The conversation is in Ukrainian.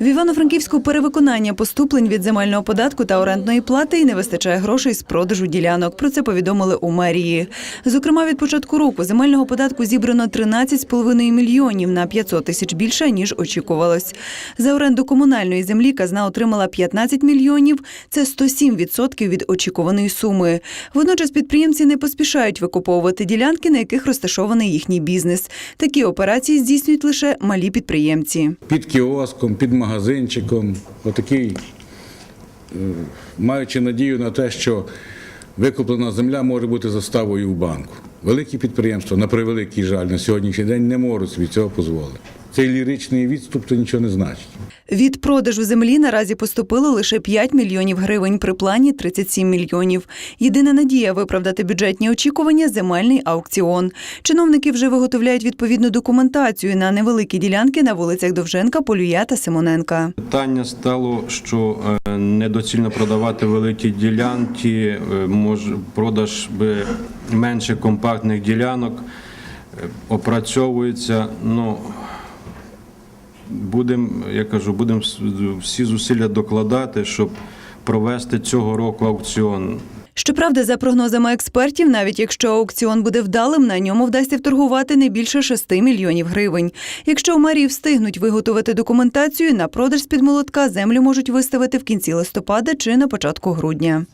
В Івано-Франківську перевиконання поступлень від земельного податку та орендної плати і не вистачає грошей з продажу ділянок. Про це повідомили у мерії. Зокрема, від початку року земельного податку зібрано 13,5 мільйонів на 500 тисяч більше, ніж очікувалось. За оренду комунальної землі казна отримала 15 мільйонів. Це 107% від очікуваної суми. Водночас підприємці не поспішають викуповувати ділянки, на яких розташований їхній бізнес. Такі операції здійснюють лише малі підприємці. під кіоском, під магазинчиком, отакий, е, маючи надію на те, що викуплена земля може бути заставою в банку. Великі підприємства, на превеликий жаль, на сьогоднішній день не можуть собі цього дозволити. Цей ліричний відступ то нічого не значить. Від продажу землі наразі поступило лише 5 мільйонів гривень при плані 37 мільйонів. Єдина надія виправдати бюджетні очікування земельний аукціон. Чиновники вже виготовляють відповідну документацію на невеликі ділянки на вулицях Довженка, Полюя та Симоненка. Питання стало, що е, недоцільно продавати великі ділянки, е, може продаж би менше компактних ділянок е, опрацьовується. Ну будемо, я кажу, будемо всі зусилля докладати, щоб провести цього року аукціон. Щоправда, за прогнозами експертів, навіть якщо аукціон буде вдалим, на ньому вдасться вторгувати не більше 6 мільйонів гривень. Якщо у мерії встигнуть виготовити документацію, на продаж з-під молотка землю можуть виставити в кінці листопада чи на початку грудня.